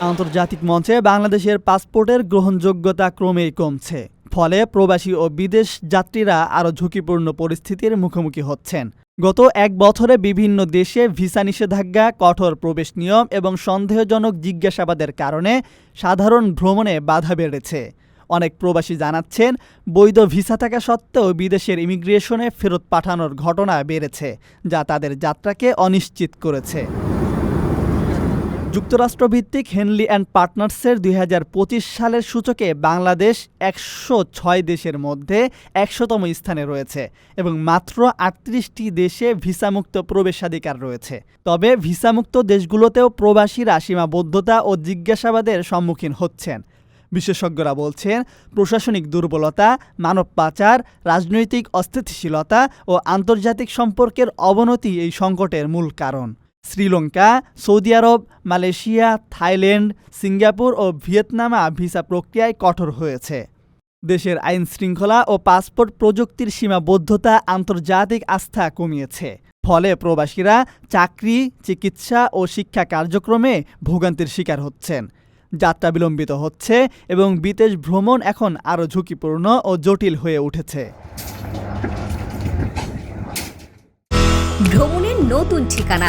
আন্তর্জাতিক মঞ্চে বাংলাদেশের পাসপোর্টের গ্রহণযোগ্যতা ক্রমেই কমছে। ফলে প্রবাসী ও বিদেশ যাত্রীরা আরও ঝুঁকিপূর্ণ পরিস্থিতির মুখোমুখি হচ্ছেন। গত এক বছরে বিভিন্ন দেশে ভিসা নিষেধাজ্ঞা, কঠোর প্রবেশ নিয়ম এবং সন্দেহজনক জিজ্ঞাসাবাদের কারণে সাধারণ ভ্রমণে বাধা বেড়েছে। অনেক প্রবাসী জানাচ্ছেন, বৈধ ভিসা থাকা সত্ত্বেও বিদেশের ইমিগ্রেশনে ফেরত পাঠানোর ঘটনা বেড়েছে, যা তাদের যাত্রাকে অনিশ্চিত করেছে। যুক্তরাষ্ট্রভিত্তিক হেনলি অ্যান্ড পার্টনার্সের দুই হাজার পঁচিশ সালের সূচকে বাংলাদেশ একশো ছয় দেশের মধ্যে একশোতম স্থানে রয়েছে এবং মাত্র আটত্রিশটি দেশে ভিসামুক্ত প্রবেশাধিকার রয়েছে। তবে ভিসামুক্ত দেশগুলোতেও প্রবাসীরা সীমাবদ্ধতা ও জিজ্ঞাসাবাদের সম্মুখীন হচ্ছেন। বিশেষজ্ঞরা বলছেন, প্রশাসনিক দুর্বলতা, মানব পাচার, রাজনৈতিক অস্থিতিশীলতা ও আন্তর্জাতিক সম্পর্কের অবনতি এই সংকটের মূল কারণ। Sri Lanka, Saudi Arab, Malaysia, Thailand, Singapore ও ভিয়েতনামা ভিসা প্রক্রিয়ায় কঠোর হয়েছে। দেশের আইন শৃঙ্খলা ও পাসপোর্ট প্রযুক্তির সীমাবদ্ধতা আন্তর্জাতিক আস্থা কমিয়েছে। ফলে প্রবাসীরা চাকরি, চিকিৎসা ও শিক্ষা কার্যক্রমে ভোগান্তির শিকার হচ্ছেন। যাত্রা বিলম্বিত হচ্ছে এবং বিদেশ ভ্রমণ এখন আরও ঝুঁকিপূর্ণ ও জটিল হয়ে উঠেছে। ভ্রমণের নতুন ঠিকানা